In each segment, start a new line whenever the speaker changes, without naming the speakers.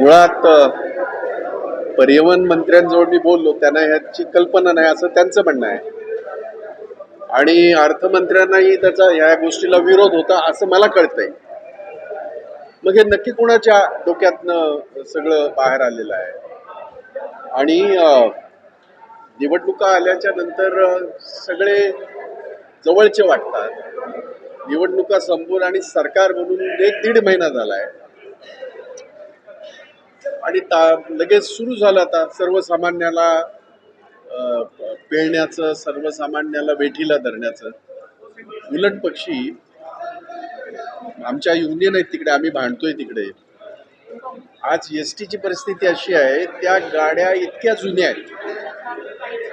मुळात पर्यावरण परिवहन मंत्र्यांजवळ मी बोललो त्यांना ह्याची कल्पना नाही असं त्यांचं म्हणणं आहे. आणि अर्थमंत्र्यांनाही त्याचा ह्या गोष्टीला विरोध होता असं मला कळतंय. मग हे नक्की कोणाच्या डोक्यातनं सगळं बाहेर आलेलं आहे? आणि निवडणुका आल्याच्यानंतर सगळे जवळचे वाटतात. निवडणुका संपून आणि सरकार म्हणून एक दीड महिना झाला आहे आणि ता लगेच सुरू झालं आता सर्वसामान्याला पेळण्याचं सर्वसामान्याला वेठीला धरण्याचं. उलट पक्षी आमच्या युनियन आहेत तिकडे आम्ही भांडतोय तिकडे. आज एस टीची परिस्थिती अशी आहे त्या गाड्या इतक्या जुन्या आहेत.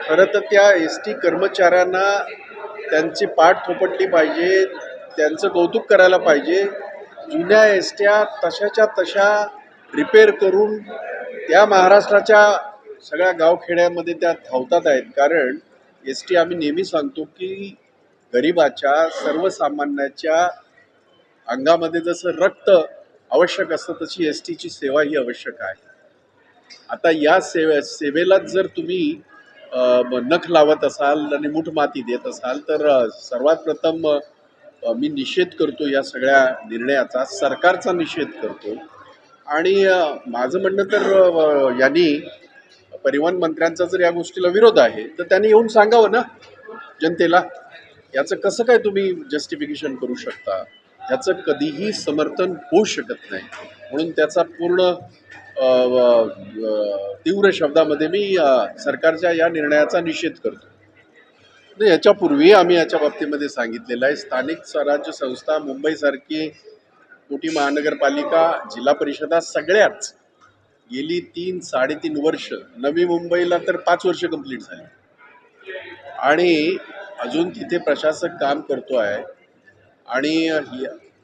खरं तर त्या एस टी कर्मचाऱ्यांना त्यांची पाठ थोपटली पाहिजे त्यांचं कौतुक करायला पाहिजे. जुन्या एस ट्या तशाच्या तशा रिपेअर करून त्या महाराष्ट्राच्या सगळ्या गावखेड्यामध्ये त्या धावतात आहेत. कारण एस टी आम्ही नेहमी सांगतो की गरिबाच्या सर्वसामान्याच्या अंगामध्ये जसं रक्त आवश्यक असतं तशी एस टीची सेवा ही आवश्यक आहे. आता या सेवे सेवेलाच जर तुम्ही नख लावत असाल आणि मूठ माती देत असाल तर सर्वात प्रथम मी निषेध करतो या सगळ्या निर्णयाचा. सरकारचा निषेध करतो. आणि माझं म्हणणं तर यांनी परिवहन मंत्र्यांचा जर या गोष्टीला विरोध आहे तर त्यांनी येऊन सांगावं ना जनतेला. याचं कसं काय तुम्ही जस्टिफिकेशन करू शकता? याचं कधीही समर्थन होऊ शकत नाही. म्हणून त्याचा पूर्ण तीव्र शब्दामध्ये मी सरकारच्या या निर्णयाचा निषेध करतो. नाही याच्यापूर्वी आम्ही याच्या बाबतीमध्ये सांगितलेलं आहे स्थानिक स्वराज्य संस्था मुंबईसारखी मोठी महानगरपालिका जिल्हा परिषदा सगळ्याच गेली तीन साडेतीन वर्ष. नवी मुंबईला तर पाच वर्ष कंप्लीट झाली. आणि अजून तिथे प्रशासक काम करतो आहे आणि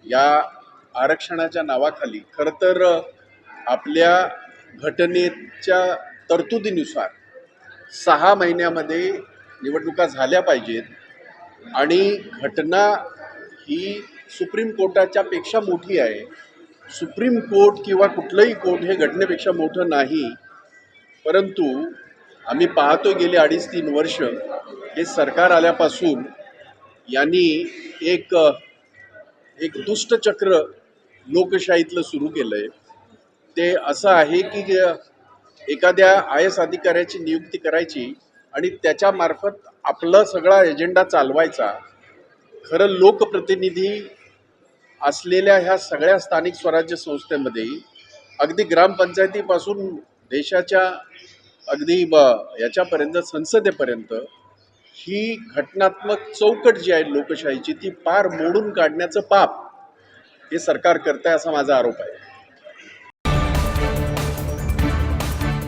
या- आरक्षणाच्या नावाखाली खरं तर आपल्या घटनेच्या तरतुदीनुसार सहा महिन्यामध्ये निवडणुका झाल्या पाहिजेत. आणि घटना ही सुप्रीम कोर्टाच्या पेक्षा मोठी आहे. सुप्रीम कोर्ट किंवा कुठलंही कोर्ट हे घटनेपेक्षा मोठं नाही. परंतु आम्ही पाहतो गेले अडीच तीन वर्ष हे सरकार आल्यापासून यांनी एक एक दुष्टचक्र लोकशाहीतलं सुरू केलं आहे ते असं आहे की एखाद्या आय एस अधिकाऱ्याची नियुक्ती करायची आणि त्याच्यामार्फत आपला सगळा एजेंडा चालवायचा. खरं लोकप्रतिनिधी असलेल्या ह्या सगळ्या स्थानिक स्वराज्य संस्थेमध्ये अगदी ग्रामपंचायतीपासून देशाच्या अगदी ब याच्यापर्यंत संसदेपर्यंत ही घटनात्मक चौकट जी आहे लोकशाहीची ती पार मोडून काढण्याचं पाप हे सरकार करत आहे असा माझा आरोप आहे.